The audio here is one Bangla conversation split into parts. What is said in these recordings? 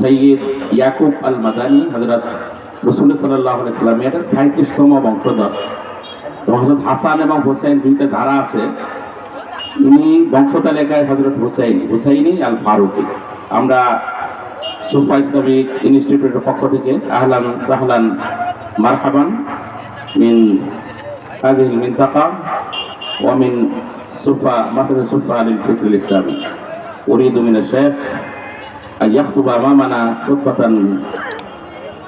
সৈয়দ ইয়াকুব আল মাদানী হজরত রসুল সাল্লাহ ইসলামের সাঁত্রিশতম বংশধর এবং হজরত হাসান এবং হোসেন দুইটা ধারা আছে ইনি বংশতালিকায় হজরত হুসাইনি হুসাইনি আল ফারুকি আমরা সুফা ইসলামিক ইনস্টিটিউটের পক্ষ থেকে আহলান সাহলান মারহাবান মিন هذه المنطقة ومن صفا مركز صفا للفكر الإسلامي أريد من الشيخ أن يخطب أمامنا خطبة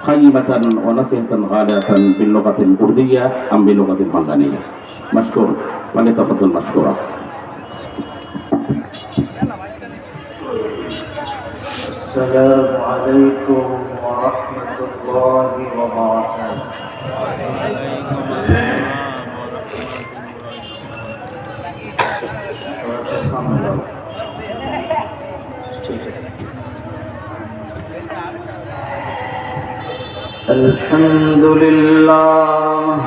قيمة ونصيحة غالية باللغة الكردية أم باللغة البنغالية مشكور ولتفضل مشكورا السلام عليكم ورحمة الله وبركاته الحمد لله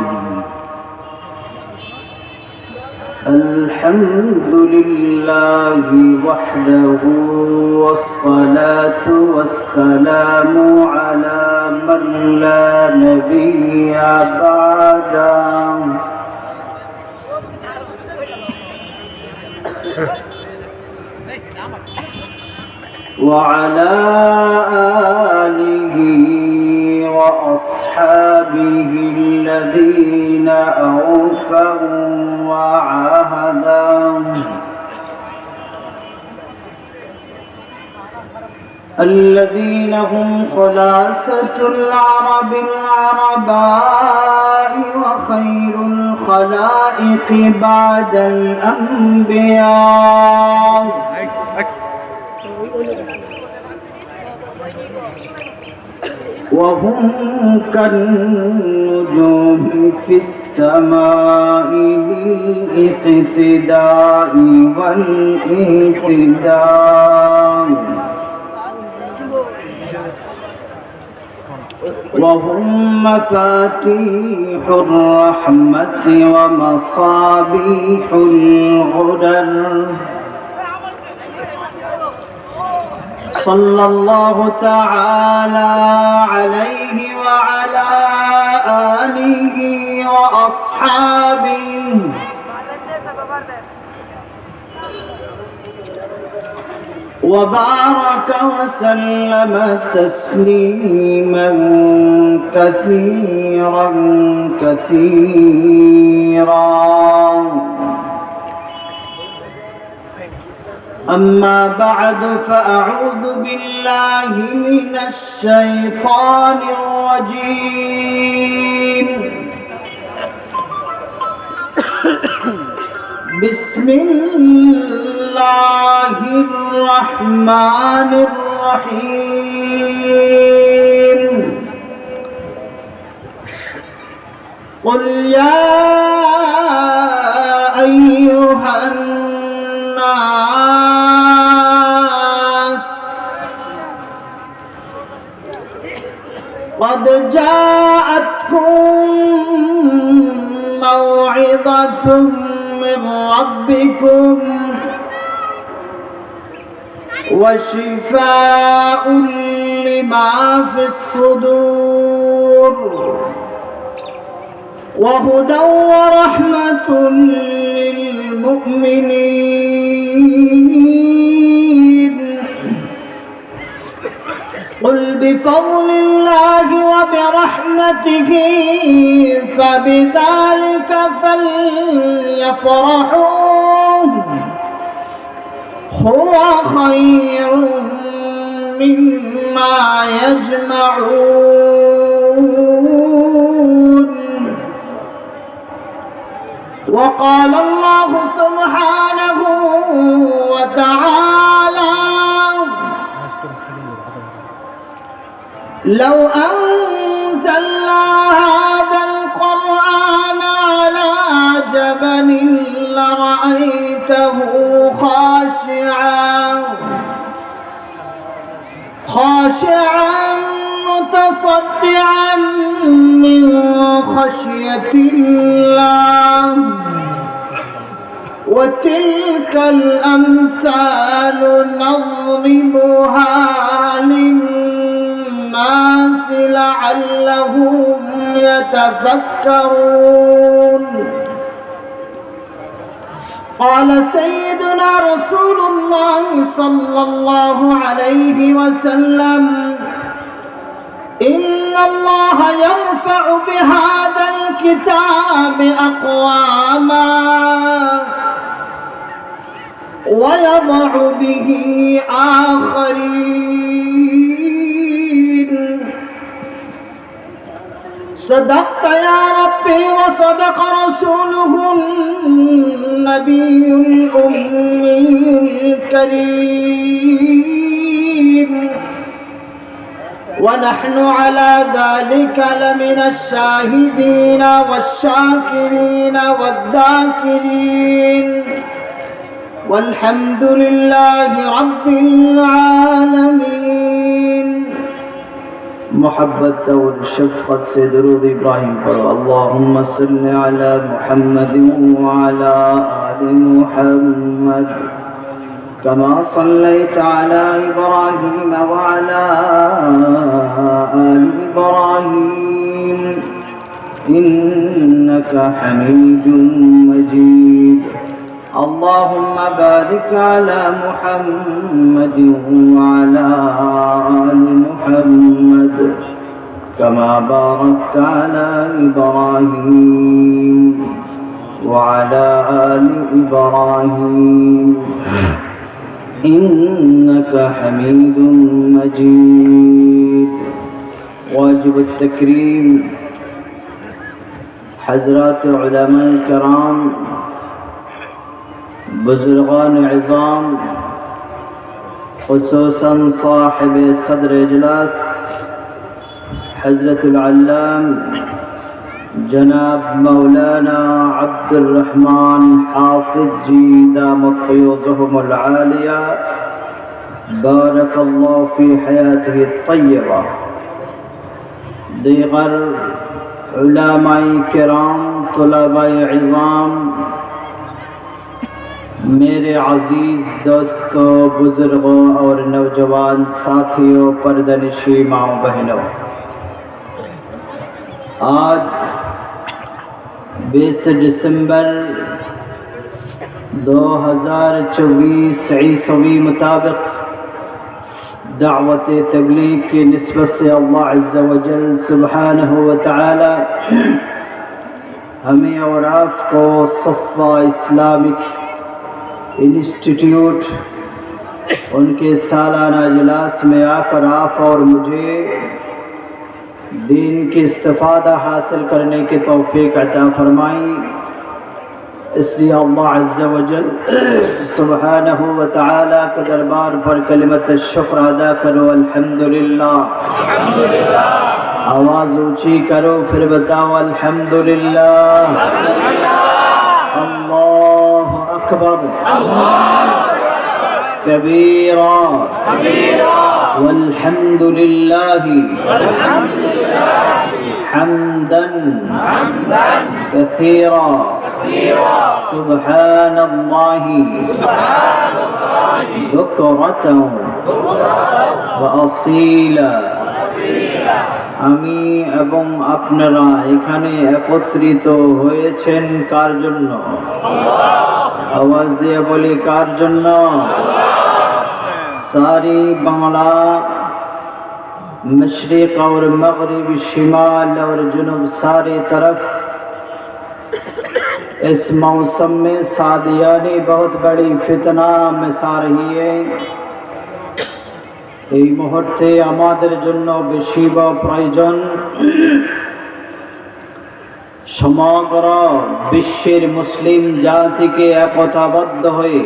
الحمد لله وحده والصلاة والسلام على من لا نبي بعده. وعلى آله وأصحابه الذين أوفوا وعهدوا الذين هم خلاصة العرب العرباء وخير الخلائق بعد الأنبياء. وهم كالنجوم في السماء للاقتداء والاهتداء وهم مفاتيح الرحمة ومصابيح الغدر صلى الله تعالى عليه وعلى آله وأصحابه. وبارك وسلم تسليما كثيرا كثيرا. أما بعد فأعوذ بالله من الشيطان الرجيم. بسم الله الرحمن الرحيم. قل يا أيها الناس قد جاءتكم موعظة من ربكم وشفاء لما في الصدور وهدى ورحمة للمؤمنين قل بفضل الله وبرحمته فبذلك فليفرحوا. هو خير مما يجمعون. وقال الله سبحانه وتعالى لو أنزلنا هذا القرآن على جبل لرأيته خاشعا خاشعا متصدعا من خشية الله. وتلك الأمثال نضربها لعلهم يتفكرون. قال سيدنا رسول الله صلى الله عليه وسلم إن الله يرفع بهذا الكتاب أقواما ويضع به آخرين. صدقت يا ربي وصدق رسوله النبي الأمي الكريم. ونحن على ذلك لمن الشاهدين والشاكرين والذاكرين. والحمد لله رب العالمين. محبت اور شفقت سے درود ابراہیم پڑھو اللہم صل على محمد وعلى آل محمد. كما صليت على إبراهيم وعلى آل إبراهيم. إنك حميد مجيد. اللهم بارك على محمد وعلى آل محمد كما باركت على إبراهيم وعلى آل إبراهيم. إنك حميد مجيد. واجب التكريم حضرات علماء الكرام بزرگان عظام خصوصا صاحب صدر اجلاس حضرت العلام جناب مولانا عبد الرحمن حافظ جي دامت فيوزهم العالية بارك الله في حياته الطيبة. ديغر علماء کرام طلباء عظام میرے عزیز دوستوں بزرگوں اور نوجوان ساتھیوں، پردنشی ماؤں بہنوں، آج بیس دسمبر دو ہزار چوبیس عیسوی مطابق دعوت تبلیغ کی نسبت سے اللہ عز و جل سبحانہ و تعالی ہمیں اور آپ کو صفہ اسلامک انسٹیٹیوٹ، ان کے سالانہ اجلاس میں آ کر آپ اور مجھے دین کے استفادہ حاصل کرنے کی توفیق عطا فرمائی۔ اس لیے اللہ عز و جل سبحانہ و تعالیٰ کے دربار پر کلمت شکر ادا کرو۔ الحمدللہ۔ آواز اونچی کرو، پھر بتاؤ الحمدللہ۔ اللہ أكبر كبيرا والحمد لله حمدا كثيرا سبحان الله بكرة وأصيلا আমি এবং আপনারা এখানে একত্রিত হয়েছেন কার জন্য আওয়াজ দিয়ে বলি، কার জন্য? ساری بنگلہ مشرق اور مغرب شمال اور جنوب ساری طرف اس موسم میں سادیانی بہت بڑی فتنہ مسا رہی ہے۔ یہ মুহূর্তে আমাদের جنوب বেশি বা প্রয়োজন সমগ্র বিশ্বের মুসলিম জাতিকে একতাবদ্ধ হয়ে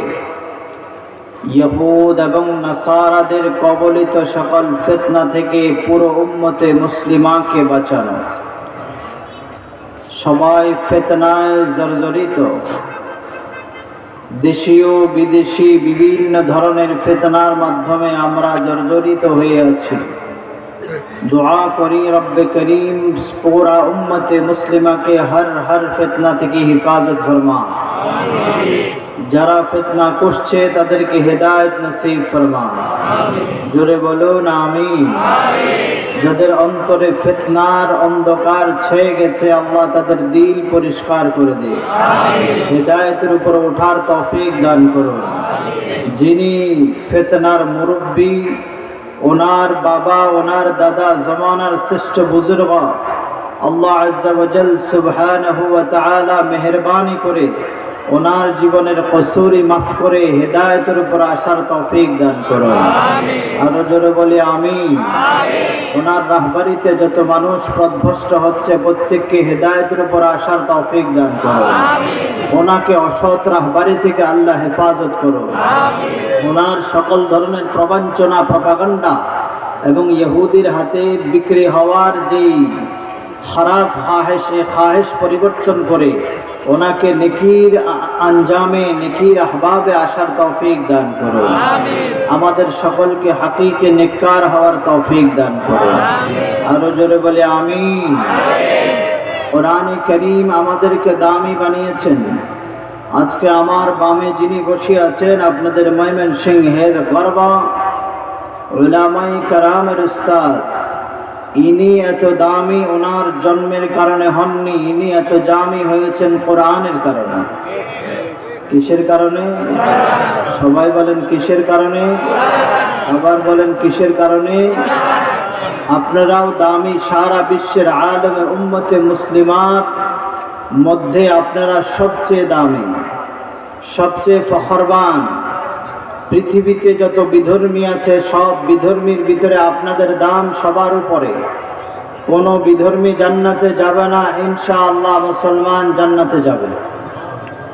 ইহুদ এবং নাসারাদের কবলিত সকল ফেতনা থেকে পুরো উম্মতে মুসলিমাকে বাঁচানো। সবাই ফেতনায় জর্জরিত। দেশীয়, বিদেশি, বিভিন্ন ধরনের ফেতনার মাধ্যমে আমরা জর্জরিত হয়ে আছি। দোয়া করি রব্বে করিম, পুরা উম্মতে মুসলিমাকে হর হর ফেতনা থেকে হিফাজত ফরমা। যারা ফেতনা করছে তাদেরকে হেদায়ত নসিব ফরমান জোরে বলুন, আমিন। যাদের অন্তরে ফেতনার অন্ধকার ছেয়ে গেছে, আল্লাহ তাদের দিল পরিষ্কার করে দে। হেদায়তের উপর ওঠার তফিক দান করুন। যিনি ফেতনার মুরব্বী ওনার বাবা ওনার দাদা জমানার শ্রেষ্ঠ বুজুর্গ। আল্লাহ আজ্জাবজল সুবহানাহু ওয়া তাআলা মেহেরবানি করে ওনার জীবনের কসুরি মাফ করে হেদায়তের উপর আসার তৌফিক দান করো। আরও জোরে বলি আমিন। ওনার রাহবারিতে যত মানুষ পথভ্রষ্ট হচ্ছে প্রত্যেককে হেদায়তের উপর আসার তৌফিক দান করো। ওনাকে অসৎ রাহবারি থেকে আল্লাহ হেফাজত করো। ওনার সকল ধরনের প্রবঞ্চনা প্রপাগান্ডা এবং ইহুদির হাতে বিক্রি হওয়ার যেই খারাপ খাহেশ এ খাহেশ পরিবর্তন করে ওনাকে নেকির আঞ্জামে নেকির আহবাবে আসার তৌফিক দান করুন। আমাদের সকলকে হাকিকে নেককার হওয়ার তৌফিক দান করুন। আরও জোরে বলে আমি কোরআনে করিম আমাদেরকে দামি বানিয়েছেন। আজকে আমার বামে যিনি বসে আছেন আপনাদের ময়মন সিংহের গর্বা উলামাই কারামের উস্তাদ। ইনি এত দামি ওনার জন্মের কারণে হননি, ইনি এত দামি হয়েছেন কোরআনের কারণে। কিসের কারণে? সবাই বলেন কিসের কারণে? আবার বলেন কিসের কারণে? আপনারাও দামি সারা বিশ্বের আলমে উম্মতে মুসলিমার মধ্যে আপনারা সবচেয়ে দামি, সবচেয়ে ফখরবান। পৃথিবীতে যত বিধর্মী আছে সব বিধর্মীর ভিতরে আপনাদের দাম সবার উপরে। কোনো বিধর্মী জান্নাতে যাবে না ইনশাআল্লাহ মুসলমান জান্নাতে যাবে।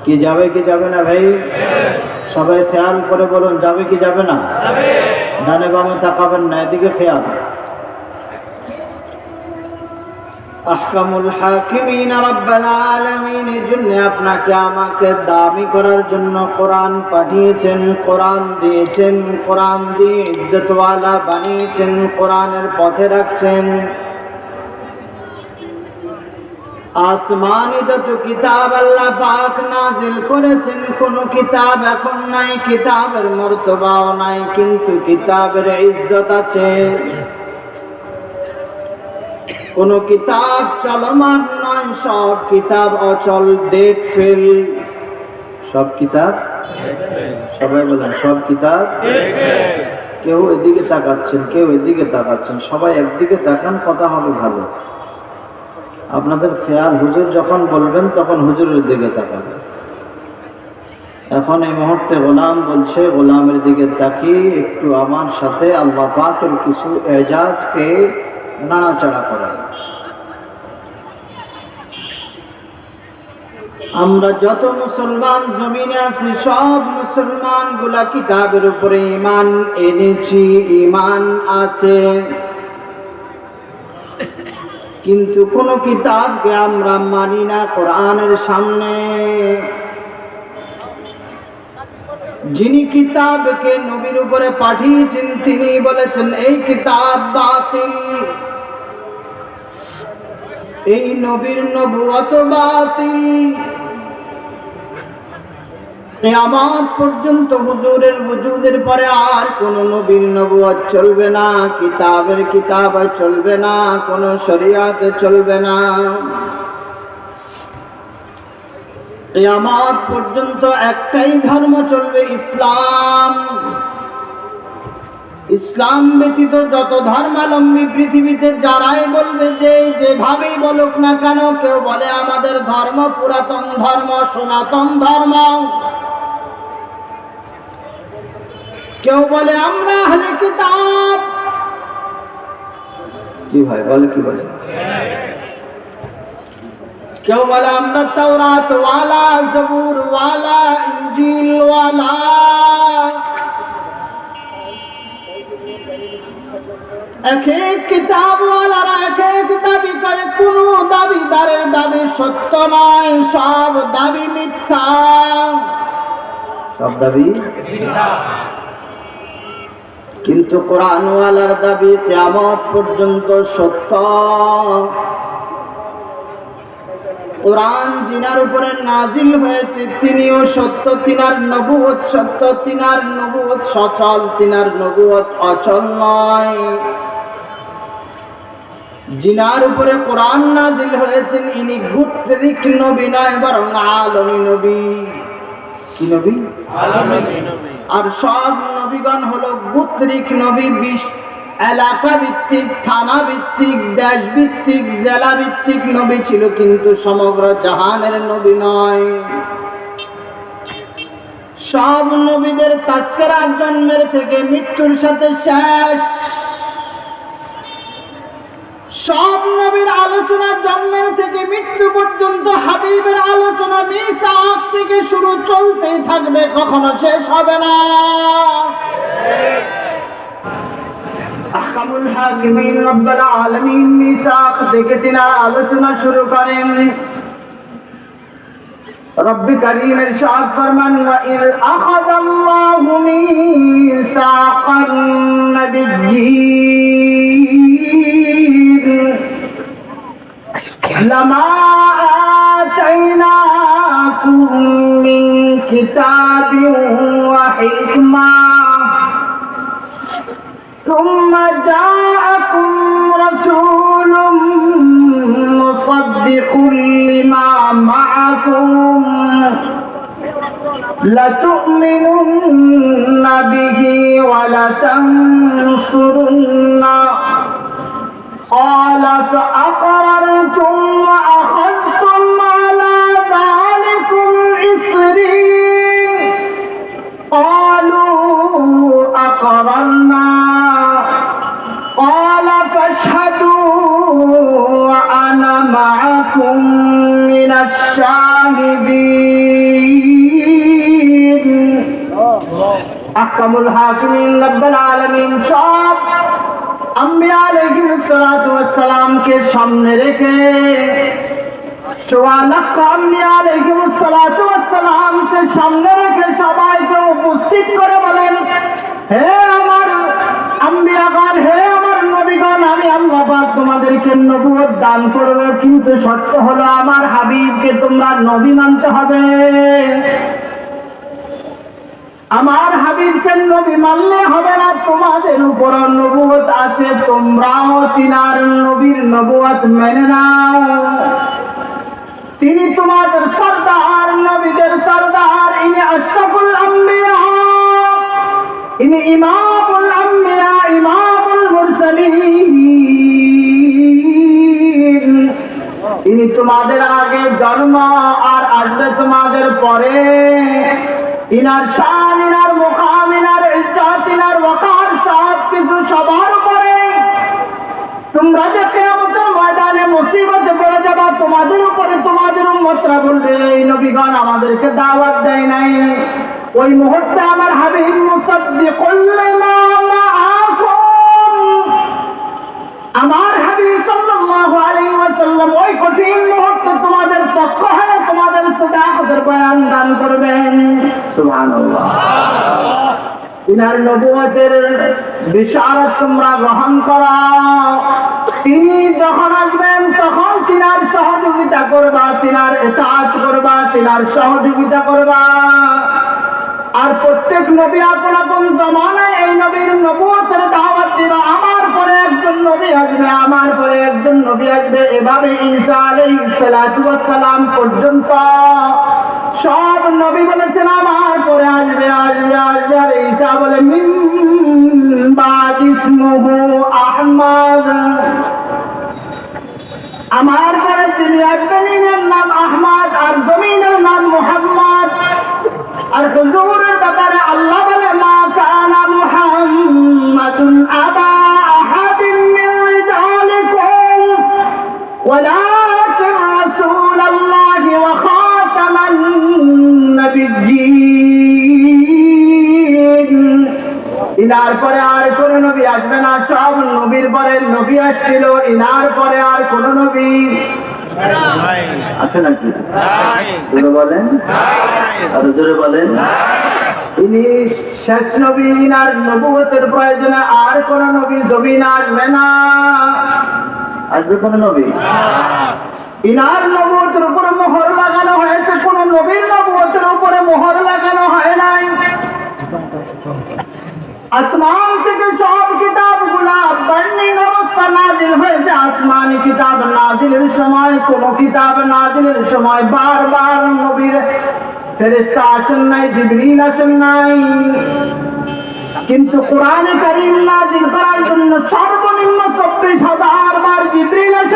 কি যাবে কি যাবে না ভাই? সবাই খেয়াল করে বলুন যাবে কি যাবে না? ডানে বামে তাকাবেন না এদিকে খেয়াল। আহকামুল হাকিমিন রাব্বাল আলামিন। জন্য আপনাকে আমাকে দামি করার জন্য কোরআন পাঠিয়েছেন, কোরআন দিয়েছেন, কোরআন দিয়ে ইজ্জতওয়ালা বানিয়েছেন, কোরআনের পথে রাখছেন। আসমানি যত কিতাব আল্লাহ পাক নাজিল করেছেন, কোন কিতাব এখন নাই, কিতাবের মর্তবাও নাই, কিন্তু কিতাবের ইজ্জত আছে। কোন কিতাব চলমান নয়, সব কিতাব অচল ডেট ফেল। সব কিতাব? সবাই বলেন, সব কিতাব? কেউ এদিকে তাকাচ্ছেন, কেউ এদিকে তাকাচ্ছেন, সবাই একদিকে তাকান, কথা হবে ভালো। আপনাদের খেয়াল, হুজুর যখন বলবেন, তখন হুজুরের দিকে তাকাবেন এখন এই মুহূর্তে গোলাম বলছে, গোলামের দিকে তাকিয়ে একটু আমার সাথে আল্লাহ পাকের কিছু এজাজকে নাড়াচাড়া করেন। আমরা যত মুসলমান জমিনে আছি, সব মুসলমানগুলা কিতাবের উপরে ইমান এনেছি ইমান আছে। কিন্তু কোন কিতাবকে আমরা মানি না, কোরআনের সামনে। যিনি কিতাবকে নবীর উপরে পাঠিয়েছেন, তিনি বলেছেন, এই কিতাব বাতিল। এই নবীর নবুয়ত বাতিল। কিয়ামত পর্যন্ত হুজুরের ওজুদের পরে আর কোন নবীর নবুয়ত চলবে না, কিতাবের কিতাব চলবে না, কোন শরিয়াত চলবে না। কিয়ামত পর্যন্ত একটাই ধর্ম চলবে, ইসলাম। ইসলাম ব্যতীত যত ধর্মালম্বী পৃথিবীতে যারাই বলবে যে, যেভাবেই বলুক না কেন, কেউ বলে আমাদের ধর্ম পুরাতন ধর্ম, সনাতন ধর্ম। কেউ বলে আমরা আহলে কিতাব। কি ভাই বলে কি বলে? কেউ বলে আমরা তাওরাত ওয়ালা জবুর ওয়ালা ইঞ্জিল ওয়ালা এক এক কিতাবওয়ালারা এক এক দাবি করে, কোন দাবিদারের দাবি সত্য নয়, সব দাবি মিথ্যা। সব দাবি কিন্তু কোরআনওয়ালার দাবি কেয়ামত পর্যন্ত সত্য। কোরআন জিনার উপরে নাজিল হয়েছে তিনিও সত্য তিনার নবুয়ত সত্য তিনার নবুয়ত সচল তিনার নবুয়ত অচল নয়। জিনার উপরে কোরআন নাজিল হয়েছেন ইনি গুত্রিক নবী নয় বরং আলমী নবী। কি নবী। আর সব নবীগণ হলো গুত্রিক নবী বিশ এলাকা ভিত্তিক, থানা ভিত্তিক, দেশ ভিত্তিক, জেলা ভিত্তিক নবী ছিল কিন্তু সমগ্র জাহানের নবী নয়। সব নবীদের তাস্কেরা জন্মের থেকে মৃত্যুর সাথে শেষ। সব নবীর আলোচনা জন্মের থেকে মৃত্যু পর্যন্ত হাবিবের আলোচনা মিসাক থেকে শুরু চলতেই থাকবে, কখনো শেষ হবে না। আহকামুল হাকিমিন রব্বুল আলামিন মিসাক থেকে তিনার আলোচনা শুরু করেন رب كريم ارشاد فرمان وإذ أخذ الله ميثاق النبيين لما آتيناكم من كتاب وحكمة ثم جاءكم رسول مصدق لما معكم لتؤمنن به ولتنصرن قال فأقررتم আহকামুল হাকিমিন রব্বুল আলামিন সব আম্বিয়া আলাইহিস সালাতু ওয়াস সালামকে সামনে রেখে সোয়া লক্ষ আম্বিয়া আলাইহিস সালাতু ওয়াস সালামকে সামনে রেখে সবাইকে উপস্থিত করে বলেন, হে আমার আম্বিয়াগণ, হে আমার নবীগণ, আমি আল্লাহ পাক তোমাদেরকে নবুয়ত দান করব। কিন্তু শর্ত হলো আমার হাবিবকে তোমরা নবী মানতে হবে। আমার হাবিবকে নবী মানলে হবে না, তোমাদের উপর নবুয়ত আছে, তোমরাও তিনার নবীর নবুয়ত মেনে নাও। তিনি তোমাদের সর্দার, নবীদের সর্দার, ইনি আশরাফুল আম্বিয়া। ইনি ইমামুল আম্বিয়া, ইমামুল মুরসালিন। ইনি তোমাদের আগে জন্ম আর আসবে তোমাদের পরে। ইনার শান সবার উপরে। তোমরা যে কেয়ামতের ময়দানে মুসিবতে পড়ে যাবা, তোমাদের উপরে তোমাদের উম্মতরা বলবে, এই নবীগণ আমাদেরকে দাওয়াত দেয় নাই। ওই মুহূর্তে আমার হাবিব মুসাদ্দিকুল করলে মাআকুম আমার হাবিব সাল্লাল্লাহু আলাইহি ওয়াসাল্লাম ওই কঠিন মুহূর্তে তোমাদের পক্ষ হয়ে তোমাদের সাদাকতের বয়ান দান করবেন। সুবহানাল্লাহ। তিনার নবুয়তের বিশারত তোমরা গ্রহণ করো। তিনি যখন আসবেন, তখন তিনার সহযোগিতা করবা, তিনার এতাত করবা, তিনার সহযোগিতা করবা। আর প্রত্যেক নবী আপন আপন জমানায় এই নবীর নবুয়তের দাওয়াত দিবা। আমার পরে একজন নবী আসবে, আমার পরে একজন নবী আসবে। এভাবে ঈসা আলাইহিস সালাম পর্যন্ত সব নবী বলেছেন, আমার পরে আসবে আসবে আসবে। আর ঈশা বলে আহমদ। আমার পরে তিনি আসবেন নাম আহমদ, আর জমিনের নাম মোহাম্মদ। আর হুজুরের ব্যাপারে আল্লাহ ইনার পরে আর কোন নবী আসবে না সব নবীর পরে নবী আসছিল ইনার পরে আর কোন নবী আছে নাকি? বলেন। আরও জোরে বলেন। ইনি শেষ নবী ইনার নবুয়তের প্রয়োজনে আর কোন নবী জমিন আসবে না। আসবে কোন নবী? ইনার নবুয়তের উপরে মোহর লাগানো হয়েছে কোন নবীর নবুয়তের উপরে মোহর লাগানো হয় নাই আসমান থেকে সব কিতাবগুলা বার্নিং অবস্থা নাজিল হয়েছে। আসমান নাজিলের সময়, কোন কিতাব নাজিলের সময় বারবার নবীর ফেরেশতা আসেন নাই, জিবরিল আসেন নাই। কিন্তু কোরআনে কারিম নাজিল করার জন্য সর্বনিম্ন চব্বিশ হাজার বার জিবরিল এসেছেন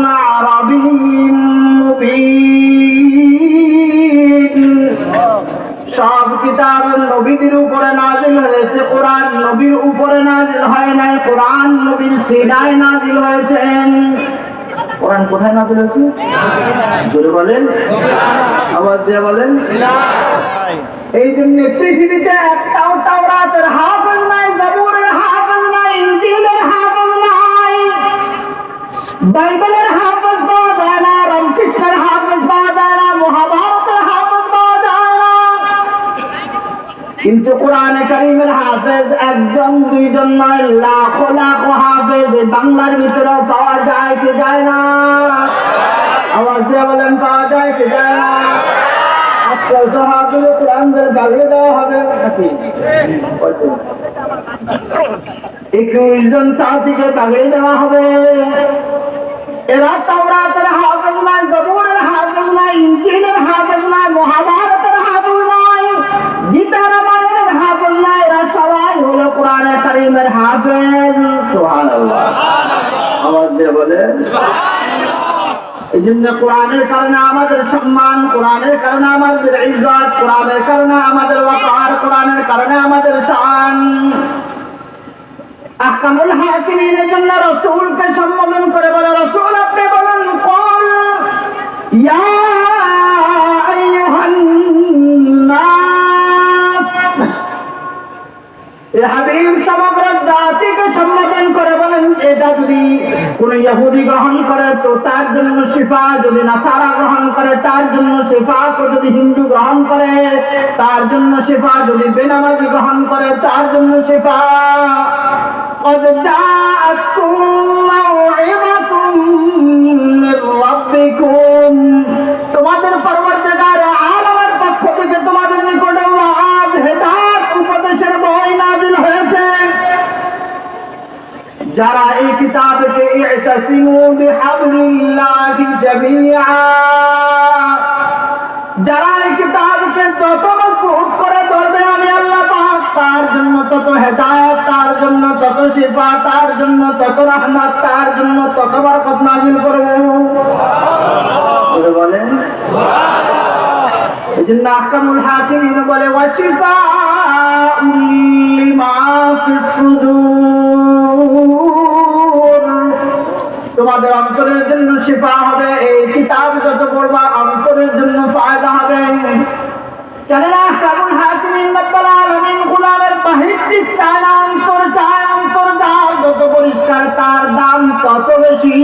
সিনায় নাজিল হয়েছেন কোরআন কোথায় নাজিল হয়েছে? জোরে বলেন। আবার দিয়ে বলেন। এই জন্য পৃথিবীতে একটাও তাওরাতের হাফেজ নাই, জাবুরের হাফেজ নাই, ইনজিলের হাফেজ নাই, বাইবেলের হাফেজ কিন্তু কোরআনে কারিমের হাফেজ একজন, দুইজন নয়, লাখ লাখ হাফেজ। বাংলার ভিতরেও পাওয়া যায় কি যায় না? আওয়াজ দিয়ে বলেন, পাওয়া যায় কি যায় না? আজকাল তো হাফেজ কোরআনদের দেওয়া হবে নাকি? একুশ জন সাথীকে বাগড়ে দেওয়া হবে। এরা তাওরাতের হাফেজ নাই জবুরের হাফেজ নাই ইনজিলের হাফেজ নাই মহাভারতের হাফেজ নাই গীতা কোরআনে কারিমের হাফেজ সুবহানাল্লাহ। আওয়াজ দিয়ে বলে এই জন্য কোরআনের কারণে আমাদের সম্মান কোরআনের কারণে আমাদের ইজ্জত কোরআনের কারণে আমাদের ওয়াকার কোরআনের কারণে আমাদের শান। আকামুল হাকিমিনের জন্য রসুলকে সম্বোধন করে বলে রসুল আপনি বলুন কল ইয়া হাবিব সমগ্র জাতিকে সম্বোধন করে বলেন এটা যদি কোন ইহুদি গ্রহণ করে তো তার জন্য শিফা যদি নাসারা গ্রহণ করে তার জন্য শিফা তো যদি হিন্দু গ্রহণ করে তার জন্য শিফা যদি বেনামাজি গ্রহণ করে তার জন্য শিফা قد جاءتكم যারা এই কিতাবকে ইতাসিমু বিহাবলিল্লাহি জামিআ, যারা এই কিতাবকে যত মজবুত করে ধরবে, আমি আল্লাহ পাক তার জন্য তত হেদায়েত, তার জন্য তত শিফা, তার জন্য তত রহমত, তার জন্য তত বরকত নাজিল করব। বলে বলেন। হাকিমিন বলে ওয়াশিফা লিমা ফিস সুদূর। তোমাদের অন্তরের জন্য শিফা হবে, এই কিতাব যত পড়বা অন্তরের জন্য ফায়দা হবে। কেননা চায় না, অন্তর চায়, অন্তর যার যত পরিষ্কার তার দাম তত বেশি।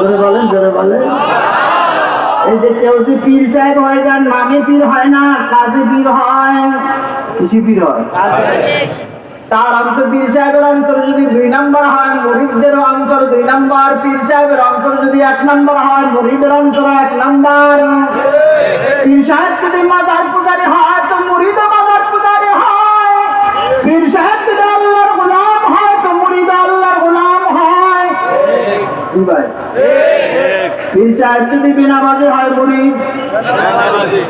জোরে বলেন জোরে বলেন। এই যে কেউ যদি পীর সাহেব হয়ে যান নামে পীর হয় না, কাজে পীর হয়। খুশি পীর হয়? তার অন্তর পীর সাহেবের অন্তর যদি দুই নম্বর হয় মরিদদের অন্তর দুই নম্বর পীর সাহেবের অন্তর যদি এক নম্বর হয় মরিদের অন্তর এক নম্বর। পীর সাহেব যদি মাজার পূজারি হয় তো মুরিদ মাজার পূজারি হয়। পীর সাহেব যদি আল্লাহর গোলাম হয় তো মুরিদ আল্লাহর গোলাম হয়। পীর সাহেব যদি বিনামাজি হয় মুরিদ।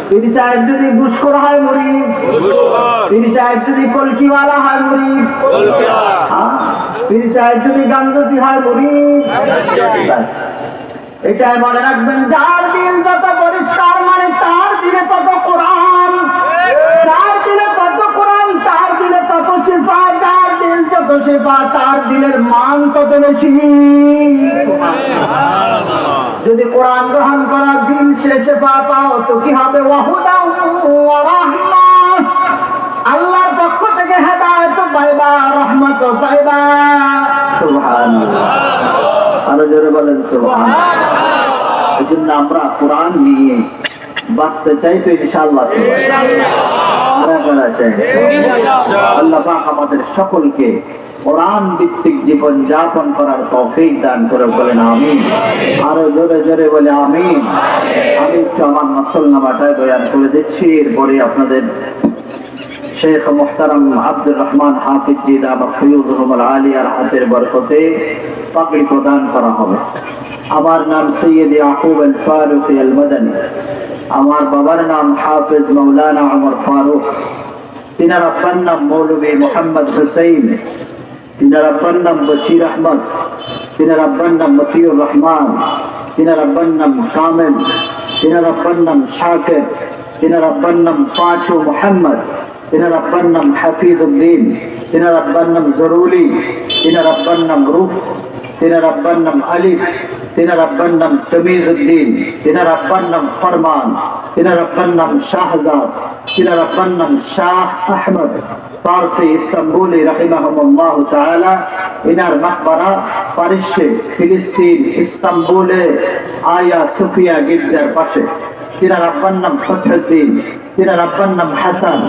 পীর সাহেব যদি ঘুষখোর হয় মুরিদ। পীর সাহেব যদি কলকিওয়ালা হয় মুরিদ? পীর সাহেব যদি গান্ধী মুরিদ। এটাই মনে রাখবেন যার দিল যত পরিষ্কার মানে তার দিলে তত কোরআন। যার দিলে তত কোরআন তার দিলে তত শিফা। যার দিল যত শিফা তার দিলের মান তত বেশি। যদি কোরআন গ্রহণ করার দিন সে শিফা পাও তো কি হবে? ওয়াহুদা ওয়া রাহমা। আল্লাহর পক্ষ থেকে হেদায়ত পাইবা, রহমত পাইবা। আরও জোরে বলেন, সুবহানাল্লাহ। এই জন্য আমরা কোরআন নিয়ে বাঁচতে চাই তো ইনশাআল্লাহ। আল্লাহ পাক আমাদের সকলকে কোরআন ভিত্তিক জীবন যাপন করার তৌফিক দান করে বলেন আমি আরও জোরে জোরে বলে আমি আমি একটু আমার নসল নামাটায় বয়ান করে দিচ্ছি, এরপরে আপনাদের শেখ মোহতারাম আব্দুর রহমান হাফিজ জি দামা ফিউজ রহমান আলিয়ার হাতের বরকতে পাগড়ি প্রদান করা হবে আমার নাম সৈয়দ ইয়াকুব আল ফারুক আল মাদানী আমার বাবার নাম হাফিজ মৌলানা ওমর ফারুক তিনার আব্বার নাম মৌলভী মোহাম্মদ হুসাইন তিনার আব্বার নাম বশির আহমদ তিনার আব্বার নাম মতিউর রহমান তিনার আব্বার নাম কামেল তিনার আব্বার নাম শাকের তিনার আব্বার নাম পাঁচু মোহাম্মদ তিনার আব্বার নাম হাফিজ উদ্দিন তিনার আব্বার নাম জরুলি তিনার আব্বার নাম রুফ তিনার আব্বার নাম আলিফ তিনার আব্বার নাম তমিজ উদ্দিন তিনার আব্বার নাম ফরমান তিনার আব্বার নাম শাহজাদ তিনার আব্বার নাম শাহ আহমদ। পারসি ইস্তাম্বুলি রাহিমাহুল্লাহ তাআলা মাকবারা পারিসে ফিলিস্তিন, ইস্তাম্বুলে আয়া সুফিয়া গির্জার পাশে। তিনার আব্বার নাম ফতহুদ্দিন তিনার আব্বার নাম হাসান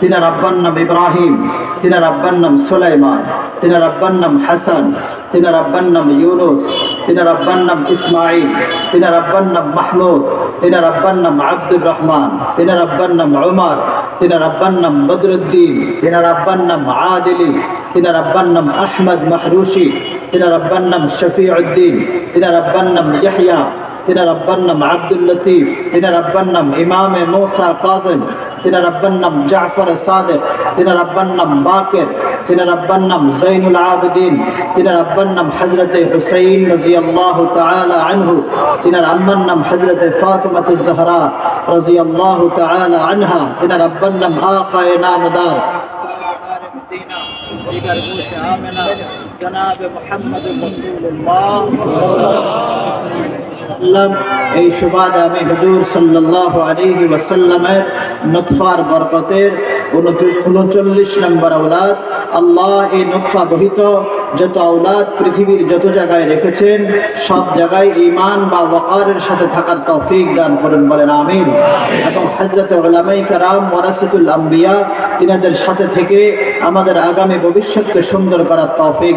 তিনার আব্বার নাম ইব্রাহিম তিনার আব্বার নাম সুলাইমান তিনার আব্বার নাম হাসান তিনার আব্বার নাম ইউনুস তিনার আব্বার নাম ইসমাইল তিনার আব্বার নাম মাহমুদ তিনার আব্বার নাম আব্দুর রহমান তিনার আব্বার নাম উমর তিনার আব্বার নাম বদরুদ্দিন তিনার আব্বার নাম আদিলি তিনার আব্বার নাম আহমদ মাহরুশি তিনার আব্বার নাম শফিউদ্দিন তিনার আব্বার নাম ইয়াহইয়া তিনার আব্বার নাম আব্দুল লতিফ তিনার আব্বার নাম ইমামে মোসা কাজম তিনার আব্বার নাম জাফর সাদেক তিনার আব্বার নাম বাকের তিনার আব্বার নাম জৈনুল আবেদিন তিনার আব্বার নাম হজরত হুসাইন রাজিয়াল্লাহু তাআলা আনহু তিনার আম্মার নাম হজরত ফাতিমাতুজ জাহরা রাজিয়াল্লাহু তাআলা আনহা তিনার আব্বার নাম আকায়ে নামদার এই সুবাদে আমি হুজুর ওয়াসাল্লামের নতফার বরকতের উনচল্লিশ নম্বর আওলাদ আল্লাহ এই নতফা বহিত যত আওলাদ পৃথিবীর যত জায়গায় রেখেছেন, সব জায়গায় ইমান বা ওয়াকারের সাথে থাকার তৌফিক দান করেন বলেন, আমিন। এবং হযরত উলামায়ে কারাম ওয়ারাসাতুল আম্বিয়া তিনাদের সাথে থেকে আমাদের আগামী ভবিষ্যৎকে সুন্দর করার তৌফিক